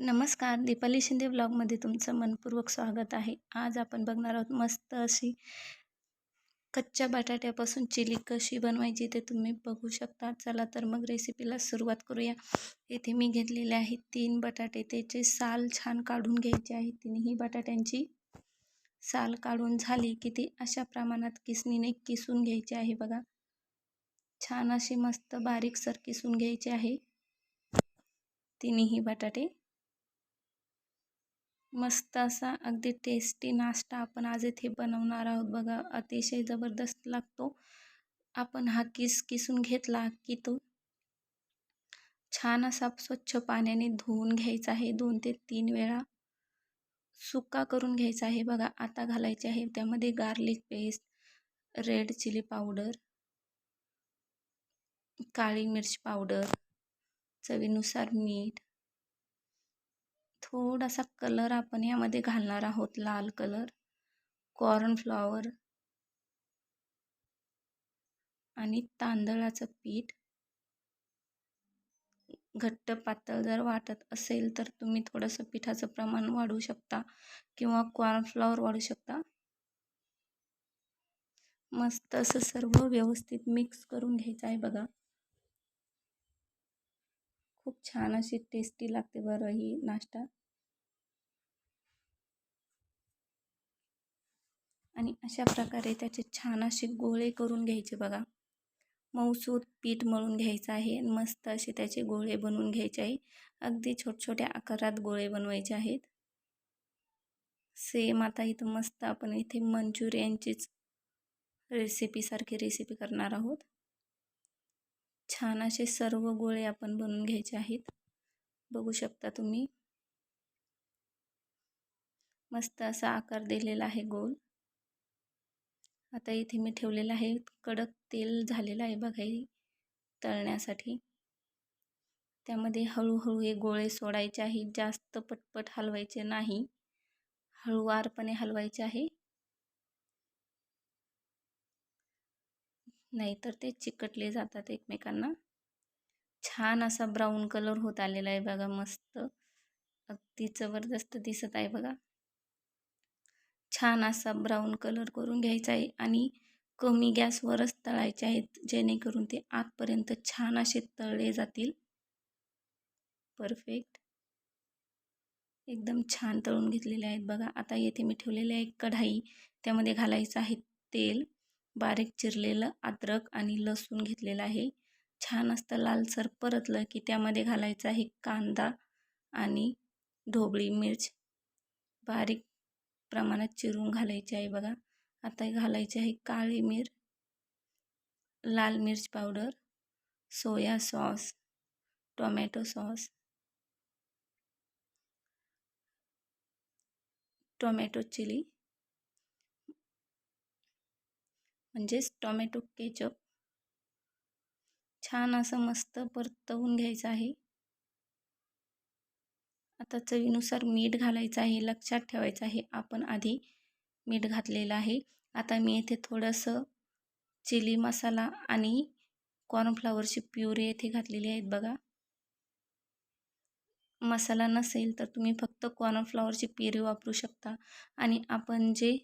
नमस्कार दीपाली शिंदे ब्लॉगमध्ये तुमचं मनपूर्वक स्वागत आहे. आज आपण बघणार आहोत मस्त अशी कच्च्या बटाट्यापासून चिली कशी बनवायची ते तुम्ही बघू शकता. चला तर मग रेसिपीला सुरुवात करूया. येथे मी घेतलेले आहे तीन बटाटे. त्याचे साल छान काढून घ्यायचे आहे. तिन्ही बटाट्यांची साल काढून झाली की ती अशा प्रमाणात किसणीने किसून घ्यायची आहे बघा. छान अशी मस्त बारीकसर किसून घ्यायची आहे. तिन्ही बटाटे मस्त असा अगदी टेस्टी नाश्ता आपण आज इथे बनवणार आहोत. बघा अतिशय जबरदस्त लागतो. आपण हा किस किसून घेतला की तो छान असा स्वच्छ पाण्याने धुवून घ्यायचा आहे. दोन ते तीन वेळा सुका करून घ्यायचा आहे. बघा आता घालायचे आहे. त्यामध्ये garlic paste red chilli powder काळी मिर्च पावडर चवीनुसार मीठ थोडासा कलर आपण यामध्ये घालणार आहोत लाल कलर कॉर्नफ्लॉवर आणि तांदळाचं पीठ. घट्ट पातळ जर वाटत असेल तर तुम्ही थोडंसं पिठाचं प्रमाण वाढवू शकता किंवा कॉर्नफ्लॉवर वाढू शकता. मस्त असं सर्व व्यवस्थित मिक्स करून घ्यायचं आहे बघा. खूप छान अशी टेस्टी लागते बरं ही नाश्ता. आणि अशा प्रकारे त्याचे छान असे गोळे करून घ्यायचे बघा. मऊसूत पीठ मळून घ्यायचं आहे. मस्त असे त्याचे गोळे बनवून घ्यायचे आहे. अगदी छोट्या आकारात गोळे बनवायचे आहेत. सेम आता इथं मस्त आपण इथे मंचुरियनचीच रेसिपीसारखी रेसिपी करणार आहोत. छान असे सर्व गोळे आपण बनवून घ्यायचे आहेत. बघू शकता तुम्ही. मस्त असा आकार दिलेला आहे गोल. आता इथे मी ठेवलेलं आहे. कडक तेल झालेलं आहे बघा तळण्यासाठी. त्यामध्ये हळूहळू हे गोळे सोडायचे आहे. जास्त पटपट हलवायचे नाही. हळूवारपणे हलवायचे आहे. नाहीतर ते चिकटले जातात एकमेकांना. छान असा ब्राऊन कलर होत आलेला आहे बघा. मस्त. अगदी जबरदस्त दिसत आहे बघा. छान असा ब्राऊन कलर करून घ्यायचा आहे आणि कमी गॅसवरच तळायचे आहेत जेणेकरून ते आतपर्यंत छान असे तळले जातील. परफेक्ट एकदम छान तळून घेतलेले आहेत बघा. आता येथे मी ठेवलेले आहे कढाई. त्यामध्ये घालायचं आहे तेल बारीक चिरलेलं अद्रक आणि लसूण घेतलेलं आहे. छान असतं लालसर परतलं की त्यामध्ये घालायचं आहे कांदा आणि ढोबळी मिर्च. बारीक प्रमाणात चिरून घालायचे आहे बघा. आता घालायचे आहे काळी मिर लाल मिर्च powder soya sauce tomato sauce tomato chilli म्हणजेच टोमॅटो केचप. छान असं मस्त परतवून घ्यायचं आहे. आता चवीनुसार मीठ घालायचं आहे लक्षात ठेवायचं आहे. आपण आधी मीठ घातलेलं आहे. आता मी येथे थोडंसं चिली मसाला आणि कॉर्नफ्लावरची प्युरी येथे घातलेली आहेत बघा. मसाला नसेल तर तुम्ही फक्त कॉर्नफ्लावरची प्युरी वापरू शकता. आणि आपण जे